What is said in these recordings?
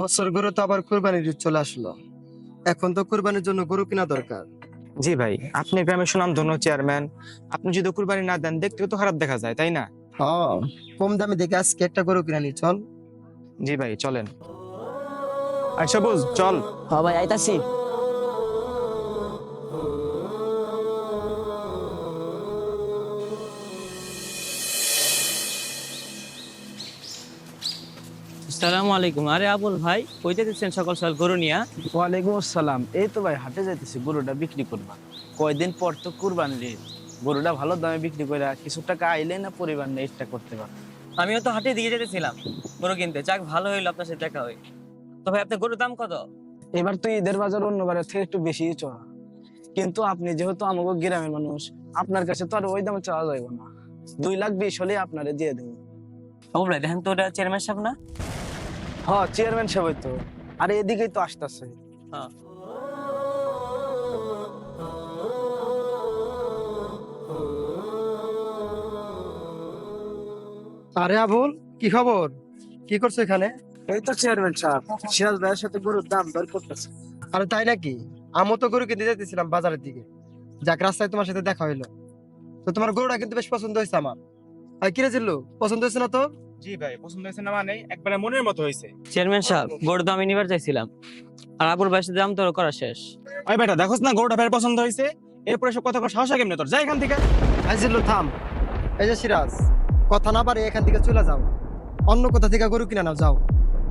বছর গরু তো আবার কোরবানির ঈদ চলে আসলো। এখন তো কোরবানির জন্য গরু কিনা দরকার। জি ভাই আপনি গ্রামের সুনাম ধন্য চেয়ারম্যান। আপনি যদি কুরবানি না দেন দেখতে তো খারাপ দেখা যায় তাই না? হ্যাঁ কম দামে দেখে আজকে একটা গরু কিনা নি চল। জি ভাই চলেন। আচ্ছা সবুজ চল। হ্যাঁ ভাই আইতাছি। আসসালামু আলাইকুম। আরে আবুল ভাই কই যেতেছেন সকাল সকাল গরু নিয়া? ওয়ালাইকুম আসসালাম। এই তো ভাই হাটে যাইতেছি গরুটা বিক্রি করবা। কয়দিন পর তো কুরবানি রে। গরুটা ভালো দামে বিক্রি করে কিছু টাকা আইলে না পরিবার নিয়ে করতে আমিও তো হাটে দিকে যেতেছিলাম গরু কিনতে। যাক ভালো হইল আপনার সাথে দেখা হই। তো ভাই আপনার গরুর দাম কত? এবার তো ঈদের বাজার অন্যবারের থেকে একটু বেশি চড়া। কিন্তু আপনি যেহেতু আমাকে গ্রামের মানুষ আপনার কাছে তো আর ওই দামে চাওয়া যাবে না। দুই লাখ বিশ হলে আপনারে দিয়ে দেবো। আবুল ভাই দেখেন তো ওটা চেয়ারম্যান সাহেব না? হ্যাঁ চেয়ারম্যান সাহেব তো আর এদিকেই তো আসতেছে। হ্যাঁ। আরে আবুল কি খবর? কি করছ এখানে? এই তো চেয়ারম্যান সাহেব সিরাজ ভাইয়ের সাথে গরুর দাম দর করতেছে। আরে তাই নাকি? আমিও তো গরু কিনতে যেতেছিলাম বাজারের দিকে। যাক রাস্তায় তোমার সাথে দেখা হইল। তো তোমার গরুটা কিন্তু বেশ পছন্দ হয়েছে আমার। আর কিরে জিল্লু পছন্দ হয়েছে না তো জি ভাই পছন্দ হয়েছে না মানে একবারে মনের মতো হয়েছে। চেয়ারম্যান সাহেব দাম আমি নিবার চাইছিলাম। আর ভাইয়ের দাম তো করা শেষ। ওই বেটা দেখোস না গরুটা ভাইয়ের পছন্দ হয়েছে? এরপরে সব কথা সাহস হয় কেমনে তোর? যাই এখান থেকে। থাম। এই যে সিরাজ কথা না পারে এখান থেকে চলে যাও। অন্য কোথা থেকে গরু কিনে নাও যাও।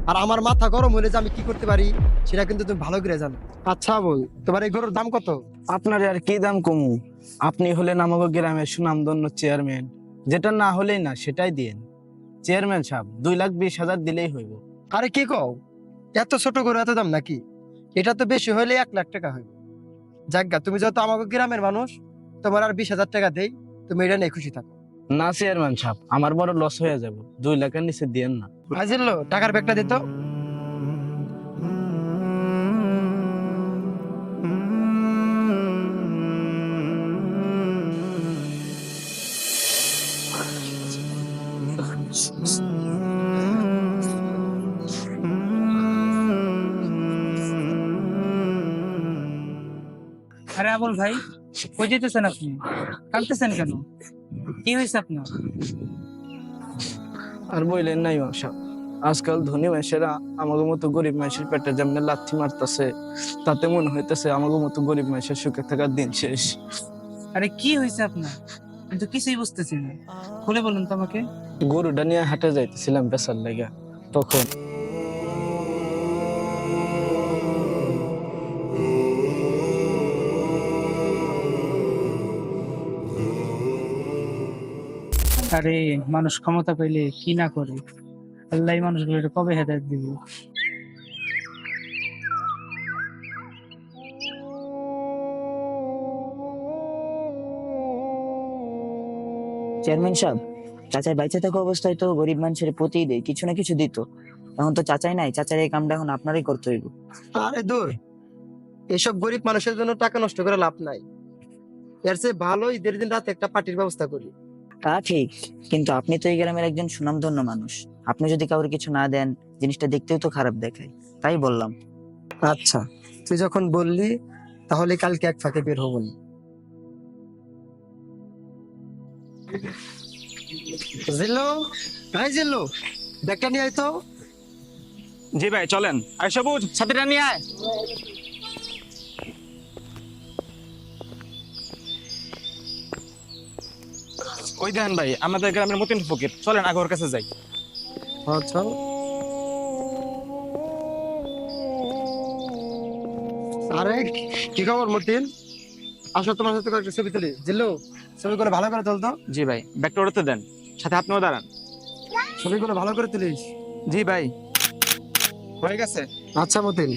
আর আমার মাথা গরম হলে যে আমি কি করতে পারি সেটা কিন্তু তুমি ভালো করে জানো। আচ্ছা বল তোমার এই গরুর দাম কত? আপনার আর কি দাম কমু? আপনি হলেন আমাকে গ্রামের সুনামধন্য চেয়ারম্যান। যেটা না হলেই না সেটাই দিন চেয়ারম্যান সাহেব দুই লাখ বিশ হাজার দিলেই হইব। আরে কি কও? এত ছোট করে এত দাম নাকি? এটা তো বেশি হইলে এক লাখ টাকা হইব। যাজ্ঞা তুমি যত আমাকে গ্রামের মানুষ তোমার আর বিশ হাজার টাকা দেই তুমি এটা নিয়ে খুশি থাকো। না চেয়ারম্যান সাহেব আমার বড় লস হয়ে যাব। দুই লাখের নিচে দিয়েন না। আজিল্লো টাকার ব্যাগটা দিত আরে আবুল ভাই কই যেতেছেন আপনি? কাঁদতেছেন কেন? কি হয়েছে আপনার? আর বললেন নাই সাহেব আজকাল ধনী মানুষেরা আমাদের মতো গরিব মানুষের পেটে যেমন লাথি মারতেছে তাতে মনে হইতেছে আমাদের মতো গরিব মানুষের সুখে থাকার দিন শেষ। আরে কি হয়েছে আপনার? কিন্তু কিছুই বুঝতেছি না। খুলে বলুন তো আমাকে। গরুটা নিয়ে হাটে যাইতেছিলাম বেচার লাগা তখন। আরে মানুষ ক্ষমতা পেলে কি না করে? আল্লাহ মানুষগুলো কবে হেদায়ত দিব? চেয়ারম্যান সাহেব চাচাই বাইচে থাকা অবস্থায় তো গরিব মানুষের প্রতি দেয় কিছু না কিছু দিত। এখন তো চাচাই নাই চাচার এই কামটা এখন আপনারই করতে হইব। আরে দূর। এসব গরিব মানুষের জন্য টাকা নষ্ট করে লাভ নাই। এর চেয়ে ভালো ঈদের দিন রাতে একটা পার্টির ব্যবস্থা করি। তা ঠিক কিন্তু আপনি তো এই গ্রামের একজন সুনামধন্য মানুষ। আপনি যদি কাউকে কিছু না দেন জিনিসটা দেখতেও তো খারাপ দেখায়। তাই বললাম। আচ্ছা তুই যখন বললি তাহলে কালকে এক ফাঁকে বের হব। জিল্লু? ভাই জিল্লু ব্যাগটা নিয়ে আয় তো। জি ভাই চলেন। আই সবুজ। সাথীটা নিয়ে আয়। ওই দেখেন ভাই আমাদের গ্রামের মতিন ফকির। চলেন আগে ওর কাছে যাই। চল। আরে কি খবর মতিন? আসো তোমার সাথে কয়েকটা ছবি তুলি। জিল্লু ছবিগুলো ভালো করে চলতো জি ভাই ব্যাগটা ওড়াতে দেন। সাথে আপনিও দাঁড়ান। ছবিগুলো ভালো করে তুলিস। জি ভাই। হয়ে গেছে? আচ্ছা মতিন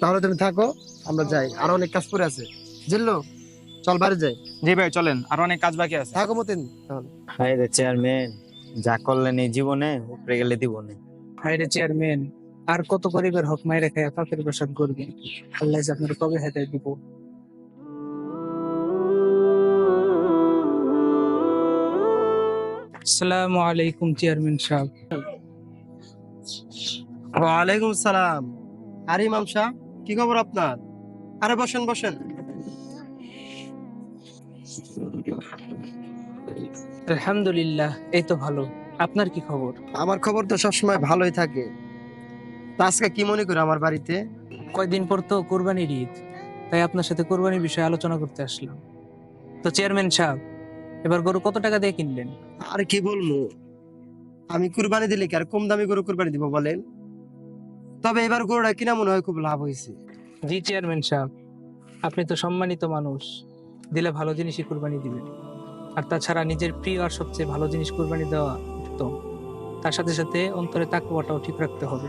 তাহলে তুমি থাকো আমরা যাই। আরও অনেক কাজ পড়ে আছে। জিল্লু চল বাড়ি যাই। জি ভাই চলেন। আর অনেক কাজ বাকি আছে। থাকো মতিন তাহলে হায় রে চেয়ারম্যান যা করলেন এই জীবনে উপরে গেলে দিবনে। হায় রে চেয়ারম্যান আর কত গরিবের হক মাইরে খায় পাপের বসাত করবে? আল্লাহ যে আপনার কবে হেদায়ত দিব। আসসালামু আলাইকুম চেয়ারম্যান সাহেব। ওয়ালাইকুম সালাম। আরে ইমাম শাহ কি খবর আপনার? আরে বসেন বসেন। আলহামদুলিল্লাহ এই তো ভালো। আপনার কি খবর? আমার খবর তো সবসময় ভালোই থাকে। তা আজকে কি মনে করে আমার বাড়িতে? কয়দিন পর তো কোরবানির ঈদ। তাই আপনার সাথে কোরবানির বিষয়ে আলোচনা করতে আসলাম। তো চেয়ারম্যান সাহেব এবার গরু কত টাকা দিয়ে কিনলেন? আর কি বলব? আমি কুরবানি দিলে কি আর কম দামি গরু কুরবানি দিব বলেন? তবে এবার গরুটা কিনা মনে হয় খুব লাভ হয়েছে। জি চেয়ারম্যান সাহেব। আপনি তো সম্মানিত মানুষ। দিলে ভালো জিনিসই কুরবানি দিবেন। আর তাছাড়া নিজের প্রিয় আর সবচেয়ে ভালো জিনিস কুরবানি দেওয়া উত্তম। তার সাথে সাথে অন্তরে তাকুয়াটাও ঠিক রাখতে হবে।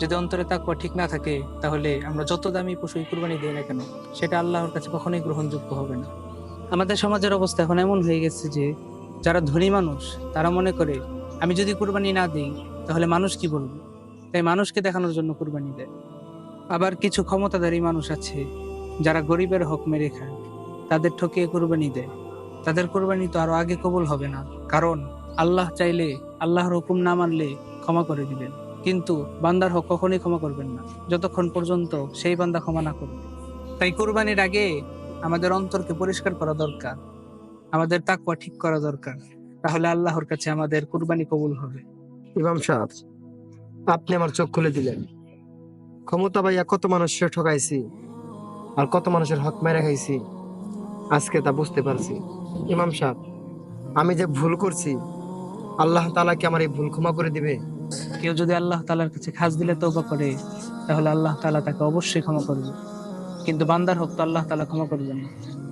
যদি অন্তরে তাকুয়া ঠিক না থাকে তাহলে আমরা যত দামি পশুই কুরবানি দিই না কেন সেটা আল্লাহর কাছে কখনোই গ্রহণযোগ্য হবে না। আমাদের সমাজের অবস্থা এখন এমন হয়ে গেছে যে যারা ধনী মানুষ, তারা মনে করে, আমি যদি কুরবানি না দিই, তাহলে মানুষ কি বলবে? তাই মানুষকে দেখানোর জন্য কুরবানি দেয়। আবার কিছু ক্ষমতাধারী মানুষ আছে, যারা গরিবের হক মেরে খায়। তাদের ঠকিয়ে কোরবানি দেয়। তাদের কোরবানি তো আরও আগে কবুল হবে না। কারণ আল্লাহ চাইলে আল্লাহর হুকুম না মানলে ক্ষমা করে দিবেন। কিন্তু বান্দার হক কখনোই ক্ষমা করবেন না। যতক্ষণ পর্যন্ত সেই বান্দা ক্ষমা না করবে। তাই কোরবানির আগে আমাদের অন্তরকে পরিষ্কার করা দরকার আমাদের তাকওয়া ঠিক করা দরকার তাহলে আল্লাহর কাছে আমাদের কুরবানি কবুল হবে। ইমাম সাহেব আপনি আমার চোখ খুলে দিলেন। ক্ষমতা ভাইয়া কত মানুষের ঠকাইছি আর কত মানুষের হক মেরে খাইছি আজকে তা বুঝতে পারছি। ইমাম সাহেব আমি যে ভুল করছি আল্লাহ তাআলা কি আমার এই ভুল ক্ষমা করে দিবে? কেউ যদি আল্লাহ তালার কাছে খাস দিলে তৌবা করে তাহলে আল্লাহ তালা তাকে অবশ্যই ক্ষমা করবে। কিন্তু বান্দার হোক তো আল্লাহ তালা ক্ষমা করবেন না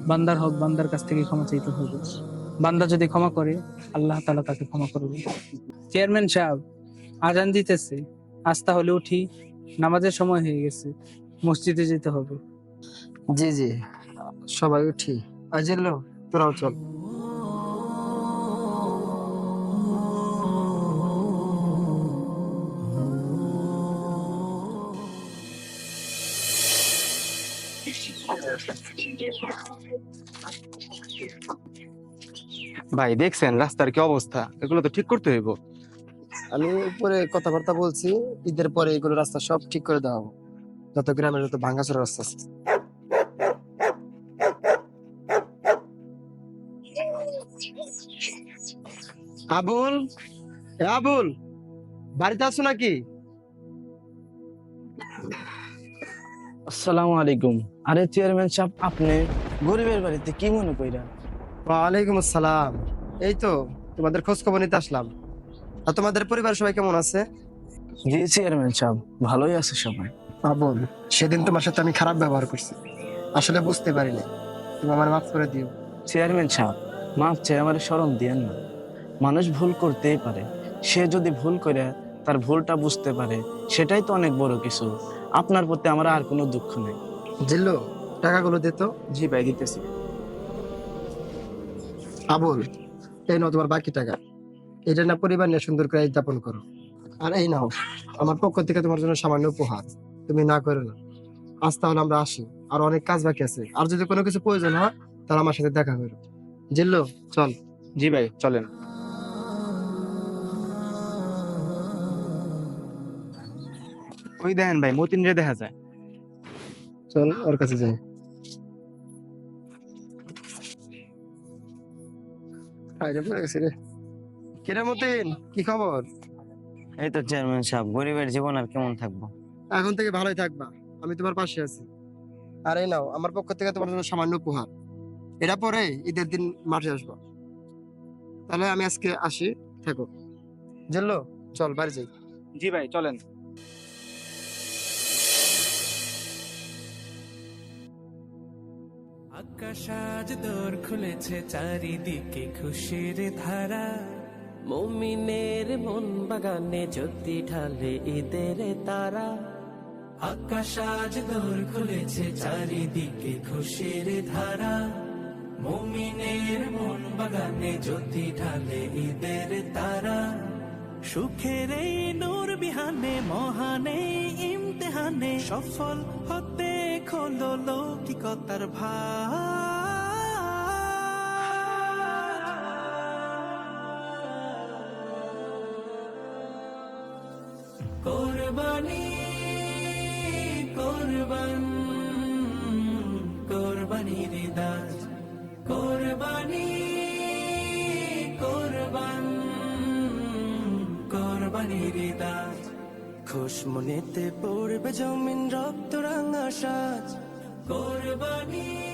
বান্দার হোক, বান্দার কাছ থেকে ক্ষমা চাইতে হবে। বান্দা যদি ক্ষমা করে, আল্লাহ তালা তাকে ক্ষমা করবে চেয়ারম্যান সাহেব, আজান দিতেছে। আজ তাহলে উঠি, নামাজের সময় হয়ে গেছে, মসজিদে যেতে হবে। জি জি। সবাই উঠি। আজ তোরাও চল। ভাই, দেখছেন রাস্তার কি অবস্থা? এগুলো তো ঠিক করতে হইব। আমি উপরে কথাবার্তা বলছি, ঈদের পরে এগুলো রাস্তা সব ঠিক করে দেওয়া হবে। যত গ্রামের যত ভাঙ্গাচোরা রাস্তা আছে। আবুল? আবুল, বাড়িতে আছো নাকি? আসসালামু আলাইকুম। আরে চেয়ারম্যান সাহেব আপনি গরিবের বাড়িতে কি মনে কইরা? ওয়ালাইকুম আসসালাম। এই তো তোমাদের খোঁজ খবর নিতে আসলাম। আর তোমাদের পরিবার সবাই কেমন আছে? জি চেয়ারম্যান সাহেব ভালোই আছে সবাই। আবুল সেদিন তোমার সাথে আমি খারাপ ব্যবহার করছি। আসলে বুঝতে পারিনি। তুমি আমার মাফ করে দিও। চেয়ারম্যান সাহেব মাফ চেয়ে আমার স্মরণ দিয়েন না। মানুষ ভুল করতেই পারে। সে যদি ভুল করে তার ভুলটা বুঝতে পারে। সেটাই তো অনেক বড় কিছু। আপনার প্রতি আমার আর কোনো দুঃখ নেই। জিল্লো টাকাগুলো দে তো। জি ভাই দিতেছি। আবুল এই নাও তোমার বাকি টাকা। এটা না পরিবার নিয়ে সুন্দর করে উদযাপন করো। আর এই নাও আমার পক্ষ থেকে তোমার জন্য সামান্য উপহার। তুমি না করো না। আজ তাহলে আমরা আসি। আর অনেক কাজ বাকি আছে। আর যদি কোনো কিছু প্রয়োজন হয় তাহলে আমার সাথে দেখা করো। জিল্লো চল। জি ভাই চলেন। ওই দেখেন ভাই মতিন রে দেখা যায়। চল ওর কাছে যাই। কিরে মতিন কি খবর? এই তো চেয়ারম্যান সাহেব গরিবের জীবন আর কেমন থাকব? এখন থেকে ভালোই থাকবা আমি তোমার পাশে আছি। আর এই নাও আমার পক্ষ থেকে তোমার জন্য সামান্য উপহার। এটা পরে ঈদের দিন মাঠে আসব। তাহলে আমি আজকে আসি থাকো। জেল্লো চল বাড়ি যাই। জি ভাই চলেন। আকাশ আজ দোর খুলেছে চারিদিকে খুশির ধারা। মমিনের মন বাগানে জ্যোতি ঢালে ঈদের তারা। আকাশ আজ দোর খুলেছে চারিদিকে খুশির ধারা। মমিনের মন বাগানে জ্যোতি ঢালে ঈদের তারা। সুখের এই নূর বিহানে মহানে ইমতেহানে সফল হতে খোলো লৌকিকতার ভার। কোরবানি কোরবান কোরবানির দাস। কোরবানি কোরবান কোরবানির দাস। খুশ মনেতে পড়বে জমিন রক্ত রাঙা সাজ। কোরবানি